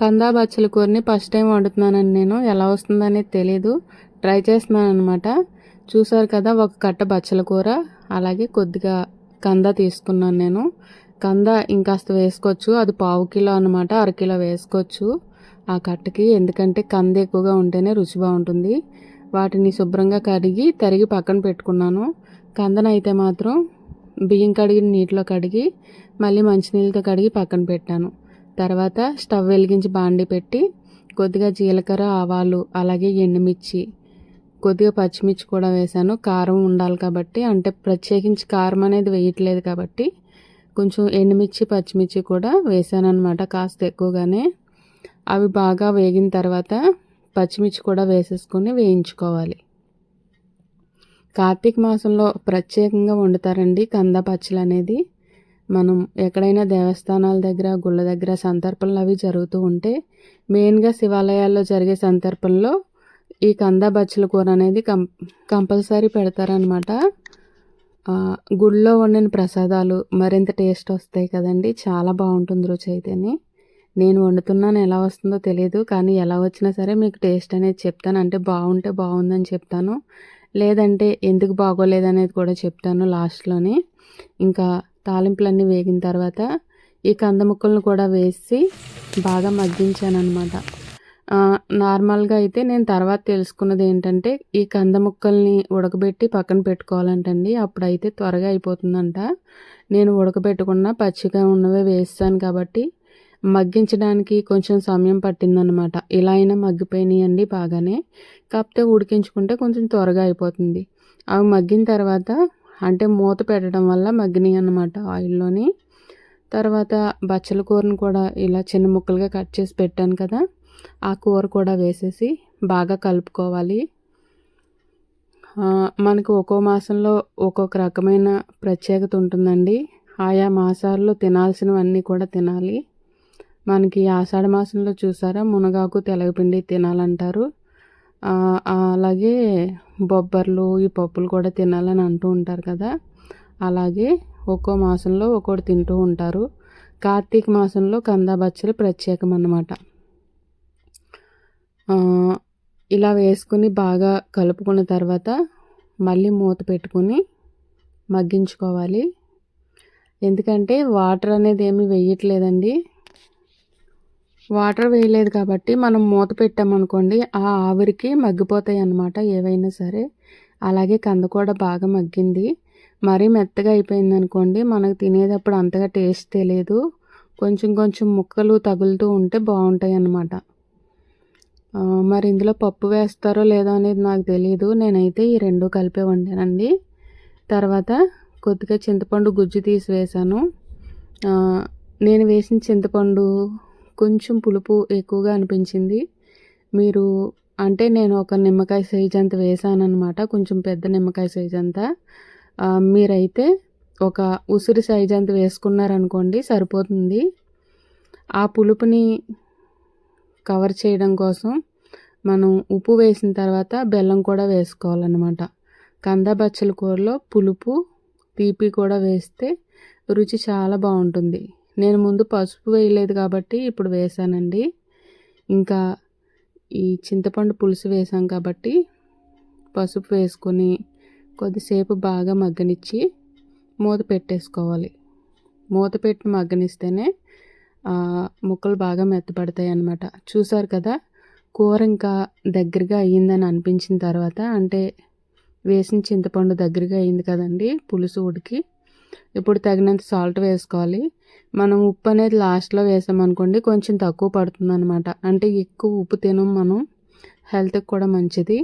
కందా బచ్చల కూరని first time వండుతున్నానండి నేను. ఎలా వస్తుందనేది తెలీదు. ట్రై చేస్తున్నాను అనమాట చూసారు కదా ఒక కట్ట బచ్చల కూర అలాగే కొద్దిగా కంద తీసుకున్నాను నేను. కంద ఇంకాస్త వేసుకోవచ్చు. అది పావు కిలో అనమాట అరకిలో వేసుకోవచ్చు. ఆ కట్టకి ఎందుకంటే కంద ఎక్కువగా ఉంటేనే రుచి బాగుంటుంది. వాటిని శుభ్రంగా కడిగి తరిగి పక్కన పెట్టుకున్నాను. కందనైతే మాత్రం బియ్యం కడిగిన నీటిలో కడిగి మళ్ళీ మంచినీళ్ళతో కడిగి పక్కన పెట్టాను. తర్వాత స్టవ్ వెలిగించి బాండి పెట్టి కొద్దిగా జీలకర్ర ఆవాలు అలాగే ఎండుమిర్చి కొద్దిగా పచ్చిమిర్చి కూడా వేశాను. కారం ఉండాలి కాబట్టి అంటే ప్రత్యేకించి కారం అనేది వేయట్లేదు కాబట్టి కొంచెం ఎండుమిర్చి పచ్చిమిర్చి కూడా వేసాను అనమాట కాస్త ఎక్కువగానే. అవి బాగా వేగిన తర్వాత పచ్చిమిర్చి కూడా వేసేసుకొని వేయించుకోవాలి. కార్తీక మాసంలో ప్రత్యేకంగా వండుతారండి కంద పచ్చలు అనేది మనం ఎక్కడైనా దేవస్థానాల దగ్గర గుళ్ళ దగ్గర సంతర్పణలు అవి జరుగుతూ ఉంటే మెయిన్గా శివాలయాల్లో జరిగే సంతర్పణలో ఈ కంద బచ్చల కూర అనేది కం కంపల్సరీ పెడతారనమాట గుళ్ళో వండిన ప్రసాదాలు మరింత టేస్ట్ వస్తాయి కదండి. చాలా బాగుంటుంది రుచి అయితేనే. నేను వండుతున్నాను ఎలా వస్తుందో తెలియదు కానీ ఎలా వచ్చినా సరే మీకు టేస్ట్ అనేది చెప్తాను. అంటే బాగుంటే బాగుందని చెప్తాను. లేదంటే ఎందుకు బాగోలేదనేది కూడా చెప్తాను లాస్ట్లోనే. ఇంకా తాలింపులన్నీ వేగిన తర్వాత ఈ కంద ముక్కలను కూడా వేసి బాగా మగ్గించాను అనమాట నార్మల్గా అయితే నేను తర్వాత తెలుసుకున్నది ఏంటంటే ఈ కంద ముక్కల్ని ఉడకబెట్టి పక్కన పెట్టుకోవాలంటండి. అప్పుడైతే త్వరగా అయిపోతుందంట. నేను ఉడకబెట్టకుండా పచ్చిగా ఉన్నవే వేస్తాను కాబట్టి మగ్గించడానికి కొంచెం సమయం పట్టిందనమాట ఇలా అయినా మగ్గిపోయినాయండి బాగానే. కాకపోతే ఉడికించుకుంటే కొంచెం త్వరగా అయిపోతుంది. అవి మగ్గిన తర్వాత అంటే మూత పెట్టడం వల్ల మగ్గినాయి అన్నమాట ఆయిల్లోని. తర్వాత బచ్చల కూరను కూడా ఇలా చిన్న ముక్కలుగా కట్ చేసి పెట్టాను కదా ఆ కూర కూడా వేసేసి బాగా కలుపుకోవాలి. మనకు ఒక్కో మాసంలో ఒక్కొక్క రకమైన ప్రత్యేకత ఉంటుందండి. ఆయా మాసాల్లో తినాల్సినవన్నీ కూడా తినాలి. మనకి ఆషాఢ మాసంలో చూసారా మునగాకు తెలగపిండి తినాలంటారు. అలాగే బొబ్బర్లు ఈ పప్పులు కూడా తినాలని అంటూ ఉంటారు కదా. అలాగే ఒక్కో మాసంలో ఒక్కోటి తింటూ ఉంటారు. కార్తీక మాసంలో కందా బచ్చలు ప్రత్యేకం అన్నమాట ఇలా వేసుకుని బాగా కలుపుకున్న తర్వాత మళ్ళీ మూత పెట్టుకొని మగ్గించుకోవాలి. ఎందుకంటే వాటర్ అనేది ఏమి వేయట్లేదండి. వాటర్ వేయలేదు కాబట్టి మనం మూత పెట్టామనుకోండి ఆ ఆవిరికి మగ్గిపోతాయి అన్నమాట ఏవైనా సరే. అలాగే కంద కూడా బాగా మగ్గింది. మరీ మెత్తగా అయిపోయింది అనుకోండి మనకు తినేటప్పుడు అంతగా టేస్ట్ తెలియదు కొంచెం కొంచెం ముక్కలు తగులుతూ ఉంటే బాగుంటాయి అన్నమాట మరి ఇందులో పప్పు వేస్తారో లేదో అనేది నాకు తెలియదు నేనైతే ఈ రెండు కలిపే వండానండి. తర్వాత కొద్దిగా చింతపండు గుజ్జు తీసి వేసాను నేను వేసిన చింతపండు కొంచెం పులుపు ఎక్కువగా అనిపించింది. మీరు అంటే నేను ఒక నిమ్మకాయ సైజ్ అంత వేసానమాట కొంచెం పెద్ద నిమ్మకాయ సైజ్ అంతా. మీరైతే ఒక ఉసిరి సైజ్ అంత వేసుకున్నారనుకోండి సరిపోతుంది. ఆ పులుపుని కవర్ చేయడం కోసం మనం ఉప్పు వేసిన తర్వాత బెల్లం కూడా వేసుకోవాలన్నమాట. కంద బచ్చల కూరలో పులుపు తీపి కూడా వేస్తే రుచి చాలా బాగుంటుంది. నేను ముందు పసుపు వేయలేదు కాబట్టి ఇప్పుడు వేసానండి. ఇంకా ఈ చింతపండు పులుసు వేసాం కాబట్టి పసుపు వేసుకొని కొద్దిసేపు బాగా మగ్గనిచ్చి మూత పెట్టేసుకోవాలి. మూత పెట్టి మగ్గనిస్తేనే ముక్కలు బాగా మెత్తపడతాయి అన్నమాట. చూసారు కదా కూర ఇంకా దగ్గరగా అయ్యిందని అనిపించిన తర్వాత అంటే వేసిన చింతపండు దగ్గరగా అయింది కదండి పులుసు ఉడికి. ఇప్పుడు తగినంత సాల్ట్ వేసుకోవాలి. మనం ఉప్పు అనేది లాస్ట్లో వేసామనుకోండి కొంచెం తక్కువ పడుతుంది అనమాట అంటే ఎక్కువ ఉప్పు తినం మనం హెల్త్కి కూడా మంచిది.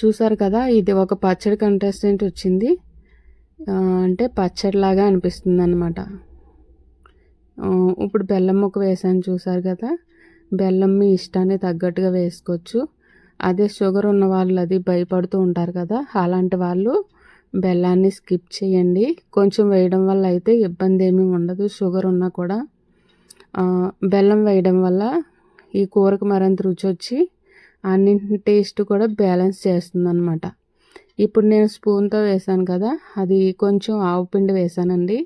చూసారు కదా ఇది ఒక పచ్చడి కంటెస్టెంట్ వచ్చింది. అంటే పచ్చడిలాగా అనిపిస్తుంది అనమాట ఇప్పుడు బెల్లం ముక్క వేసాను చూసారు కదా బెల్లం మీ ఇష్టాన్ని తగ్గట్టుగా వేసుకోవచ్చు. అదే షుగర్ ఉన్న వాళ్ళు అది భయపడుతూ ఉంటారు కదా అలాంటి వాళ్ళు బెల్లాన్ని స్కిప్ చేయండి. కొంచెం వేయడం వల్ల అయితే ఇబ్బంది ఏమీ ఉండదు షుగర్ ఉన్నా కూడా. బెల్లం వేయడం వల్ల ఈ కూరకు మరింత రుచి వచ్చి అన్నింటి టేస్ట్ కూడా బ్యాలెన్స్ చేస్తుంది అనమాట ఇప్పుడు నేను స్పూన్తో వేసాను కదా అది కొంచెం ఆవు పిండి వేసానండి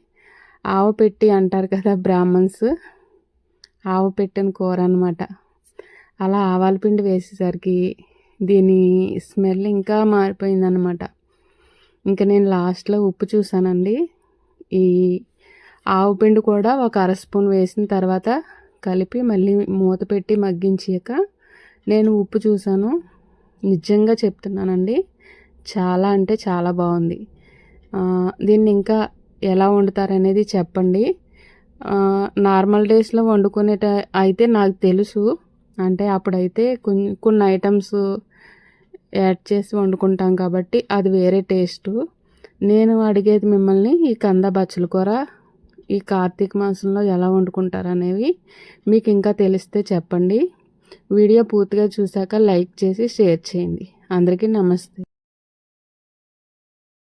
ఆవు పెట్టి అంటారు కదా బ్రాహ్మణ్స్ ఆవు పెట్టిన కూర అనమాట అలా ఆవాల పిండి వేసేసరికి దీని స్మెల్ ఇంకా మారిపోయిందనమాట ఇంకా నేను లాస్ట్లో ఉప్పు చూసానండి. ఈ ఆవు పిండి కూడా ఒక అర స్పూన్ వేసిన తర్వాత కలిపి మళ్ళీ మూత పెట్టి మగ్గించాక నేను ఉప్పు చూసాను. నిజంగా చెప్తున్నానండి. చాలా అంటే చాలా బాగుంది. దీన్ని ఇంకా ఎలా వండుతారనేది చెప్పండి. నార్మల్ డేస్లో వండుకునేట అయితే నాకు తెలుసు. అంటే అప్పుడైతే కొన్ని కొన్ని ఐటమ్స్ యాడ్ చేసి వండుకుంటాం కాబట్టి అది వేరే టేస్టు. నేను అడిగేది మిమ్మల్ని ఈ కంద బచ్చల కూర ఈ కార్తీక మాసంలో ఎలా వండుకుంటారు అనేవి మీకు ఇంకా తెలిస్తే చెప్పండి. వీడియో పూర్తిగా చూశాక లైక్ చేసి షేర్ చేయండి. అందరికీ నమస్తే.